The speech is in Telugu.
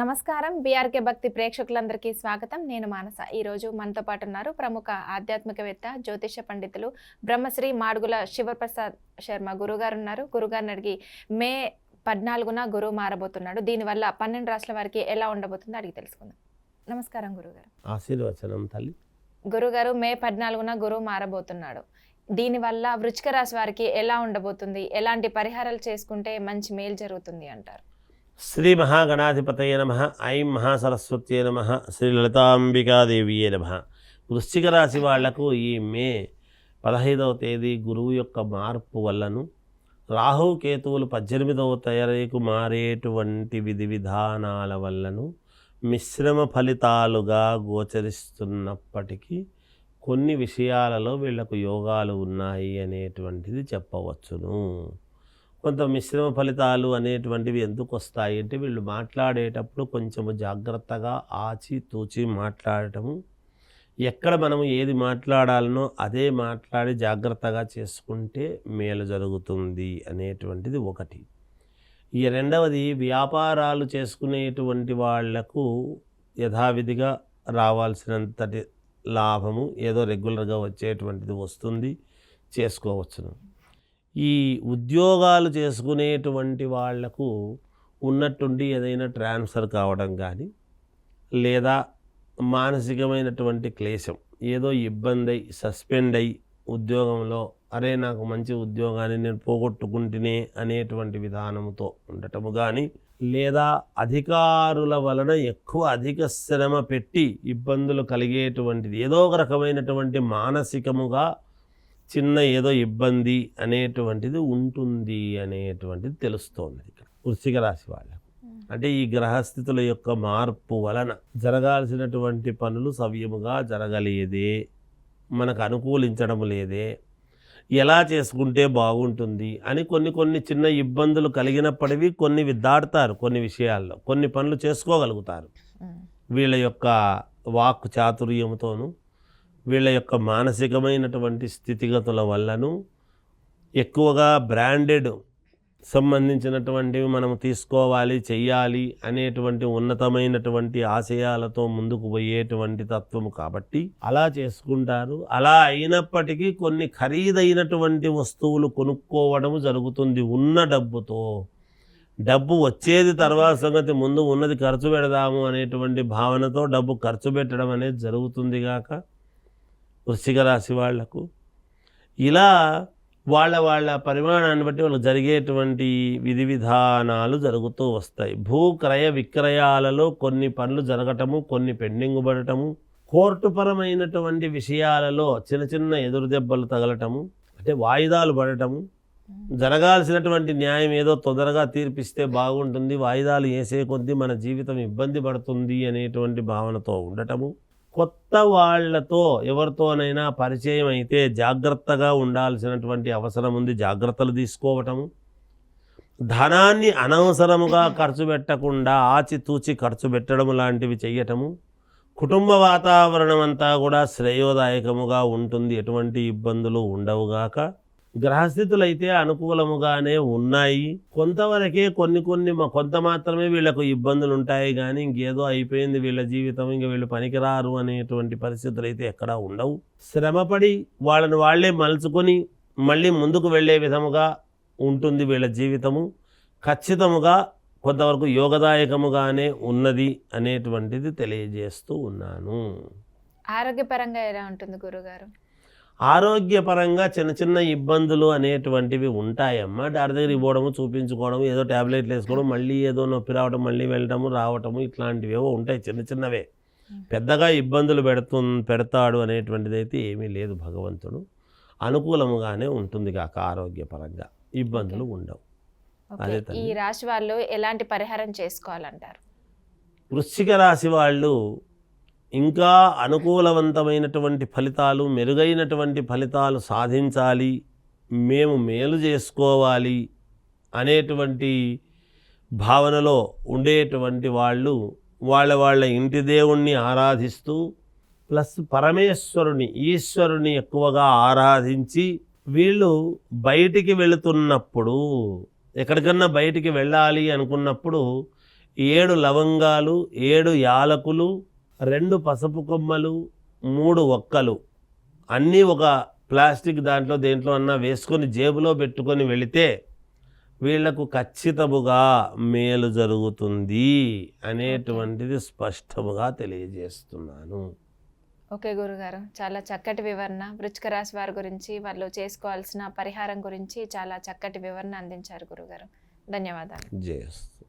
నమస్కారం. బీఆర్కే భక్తి ప్రేక్షకులందరికీ స్వాగతం. నేను మానస. ఈరోజు మనతో పాటు ఉన్నారు ప్రముఖ ఆధ్యాత్మికవేత్త జ్యోతిష పండితులు బ్రహ్మశ్రీ మాడుగుల శివప్రసాద్ శర్మ గురుగారు ఉన్నారు. గురుగారిని అడిగి మే పద్నాలుగున గురువు మారబోతున్నాడు. దీనివల్ల పన్నెండు రాష్ట్రాల వారికి ఎలా ఉండబోతుందో అడిగి తెలుసుకుందాం. నమస్కారం గురుగారు. ఆశీర్వచనం తల్లి. గురుగారు మే పద్నాలుగున గురువు మారబోతున్నాడు. దీనివల్ల వృచ్చిక రాశి వారికి ఎలా ఉండబోతుంది? ఎలాంటి పరిహారాలు చేసుకుంటే మంచి మేలు జరుగుతుంది అంటారు? శ్రీ మహాగణాధిపతయ నమ ఐం మహాసరస్వత్యే నమ శ్రీ లలితాంబికాదేవియే నమ. వృశ్చిక రాశి వాళ్ళకు ఈ మే పదహైదవ తేదీ గురువు యొక్క మార్పు వల్లను రాహు కేతువులు పద్దెనిమిదవ తయారీకు మారేటువంటి విధి విధానాల వల్లను మిశ్రమ ఫలితాలుగా గోచరిస్తున్నప్పటికీ కొన్ని విషయాలలో వీళ్ళకు యోగాలు ఉన్నాయి అనేటువంటిది చెప్పవచ్చును. కొంత మిశ్రమ ఫలితాలు అనేటువంటివి ఎందుకు వస్తాయి అంటే వీళ్ళు మాట్లాడేటప్పుడు కొంచెము జాగ్రత్తగా ఆచి తూచి మాట్లాడటము. ఎక్కడ మనము ఏది మాట్లాడాలనో అదే మాట్లాడి జాగ్రత్తగా చేసుకుంటే మేలు జరుగుతుంది అనేటువంటిది ఒకటి. ఈ రెండవది వ్యాపారాలు చేసుకునేటువంటి వాళ్ళకు యథావిధిగా రావాల్సినంతటి లాభము ఏదో రెగ్యులర్గా వచ్చేటువంటిది వస్తుంది. చేసుకోవచ్చును. ఈ ఉద్యోగాలు చేసుకునేటువంటి వాళ్ళకు ఉన్నట్టుండి ఏదైనా ట్రాన్స్ఫర్ కావడం కానీ లేదా మానసికమైనటువంటి క్లేశం ఏదో ఇబ్బంది అయి సస్పెండ్ అయి ఉద్యోగంలో అరే నాకు మంచి ఉద్యోగాన్ని నేను పోగొట్టుకుంటేనే అనేటువంటి విధానంతో ఉండటము కానీ లేదా అధికారుల వలన ఎక్కువ అధిక శ్రమ పెట్టి ఇబ్బందులు కలిగేటువంటిది ఏదో ఒక రకమైనటువంటి మానసికముగా చిన్న ఏదో ఇబ్బంది అనేటువంటిది ఉంటుంది అనేటువంటిది తెలుస్తోంది ఇక్కడ. వృశ్చిక రాశి వాళ్ళకు. అంటే ఈ గ్రహస్థితుల యొక్క మార్పు వలన జరగాల్సినటువంటి పనులు సవ్యముగా జరగలేదే మనకు అనుకూలించడం లేదే ఎలా చేసుకుంటే బాగుంటుంది అని కొన్ని కొన్ని చిన్న ఇబ్బందులు కలిగినప్పటివి కొన్ని దాటుతారు కొన్ని విషయాల్లో. కొన్ని పనులు చేసుకోగలుగుతారు. వీళ్ళ యొక్క వాక్ చాతుర్యంతోనూ వీళ్ళ యొక్క మానసికమైనటువంటి స్థితిగతుల వల్లను ఎక్కువగా బ్రాండెడ్ సంబంధించినటువంటివి మనం తీసుకోవాలి చెయ్యాలి అనేటువంటి ఉన్నతమైనటువంటి ఆశయాలతో ముందుకు పోయేటువంటి తత్వము కాబట్టి అలా చేసుకుంటారు. అలా అయినప్పటికీ కొన్ని ఖరీదైనటువంటి వస్తువులు కొనుక్కోవడం జరుగుతుంది ఉన్న డబ్బుతో. డబ్బు వచ్చేది తర్వాత సంగతి ముందు ఉన్నది ఖర్చు పెడదాము అనేటువంటి భావనతో డబ్బు ఖర్చు పెట్టడం అనేది జరుగుతుంది కాక వృశ్చిక రాశి వాళ్ళకు. ఇలా వాళ్ళ వాళ్ళ పరిమాణాన్ని బట్టి వాళ్ళకి జరిగేటువంటి విధి విధానాలు జరుగుతూ వస్తాయి. భూ క్రయ విక్రయాలలో కొన్ని పనులు జరగటము కొన్ని పెండింగ్ పడటము కోర్టుపరమైనటువంటి విషయాలలో చిన్న చిన్న ఎదురు దెబ్బలు తగలటము అంటే వాయిదాలు పడటము జరగాల్సినటువంటి న్యాయం ఏదో తొందరగా తీర్పిస్తే బాగుంటుంది వాయిదాలు వేసే కొద్దీ మన జీవితం ఇబ్బంది పడుతుంది అనేటువంటి భావనతో ఉండటము కొత్త వాళ్ళతో ఎవరితోనైనా పరిచయం అయితే జాగ్రత్తగా ఉండాల్సినటువంటి అవసరం ఉంది. జాగ్రత్తలు తీసుకోవటము. ధనాన్ని అనవసరముగా ఖర్చు పెట్టకుండా ఆచితూచి ఖర్చు పెట్టడం లాంటివి చేయటము కుటుంబ వాతావరణం అంతా కూడా శ్రేయోదాయకముగా ఉంటుంది. ఎటువంటి ఇబ్బందులు ఉండవుగాక గ్రహస్థితులైతే అనుకూలముగానే ఉన్నాయి. కొంతవరకే కొన్ని కొన్ని కొంత మాత్రమే వీళ్ళకు ఇబ్బందులు ఉంటాయి కానీ ఇంకేదో అయిపోయింది వీళ్ళ జీవితం ఇంక వీళ్ళు పనికిరారు అనేటువంటి పరిస్థితులు అయితే ఎక్కడా ఉండవు. శ్రమపడి వాళ్ళని వాళ్ళే మలుచుకొని మళ్ళీ ముందుకు వెళ్ళే విధముగా ఉంటుంది వీళ్ళ జీవితము. ఖచ్చితముగా కొంతవరకు యోగదాయకముగానే ఉన్నది అనేటువంటిది తెలియజేస్తూ ఉన్నాను. ఆరోగ్యపరంగా ఎలా ఉంటుంది గురుగారు? ఆరోగ్యపరంగా చిన్న చిన్న ఇబ్బందులు అనేటువంటివి ఉంటాయమ్మా. డాక్టర్ దగ్గరికి పోవడము చూపించుకోవడము ఏదో ట్యాబ్లెట్లు వేసుకోవడం మళ్ళీ ఏదో నొప్పి రావడం మళ్ళీ వెళ్ళడము రావటము ఇట్లాంటివి ఏవో ఉంటాయి చిన్న చిన్నవే. పెద్దగా ఇబ్బందులు పెడుతు పెడతాడు అనేటువంటిది అయితే ఏమీ లేదు భగవంతుడు. అనుకూలముగానే ఉంటుంది కాక ఆరోగ్యపరంగా. ఇబ్బందులు ఉండవు. అదే ఈ. రాశి వాళ్ళు ఎలాంటి పరిహారం చేసుకోవాలంటారు? వృశ్చిక రాశి వాళ్ళు ఇంకా అనుకూలవంతమైనటువంటి ఫలితాలు మెరుగైనటువంటి ఫలితాలు సాధించాలి మేము మేలు చేసుకోవాలి అనేటువంటి భావనలో ఉండేటువంటి వాళ్ళు వాళ్ళ వాళ్ళ ఇంటి దేవుణ్ణి ఆరాధిస్తూ ప్లస్ పరమేశ్వరుని ఈశ్వరుని ఎక్కువగా ఆరాధించి వీళ్ళు బయటికి వెళుతున్నప్పుడు ఎక్కడికన్నా బయటికి వెళ్ళాలి అనుకున్నప్పుడు ఏడు లవంగాలు ఏడు యాలకులు రెండు పసుపు కొమ్మలు మూడు ఒక్కలు. అన్నీ ఒక ప్లాస్టిక్ దాంట్లో దేంట్లో అన్నా వేసుకొని జేబులో పెట్టుకొని వెళితే వీళ్ళకు ఖచ్చితముగా మేలు జరుగుతుంది అనేటువంటిది స్పష్టముగా తెలియజేస్తున్నాను. ఓకే గురుగారు చాలా చక్కటి వివరణ. వృచ్చిక రాశి వారి గురించి వాళ్ళు చేసుకోవాల్సిన పరిహారం గురించి చాలా చక్కటి వివరణ అందించారు గురుగారు. ధన్యవాదాలు. జయస్తు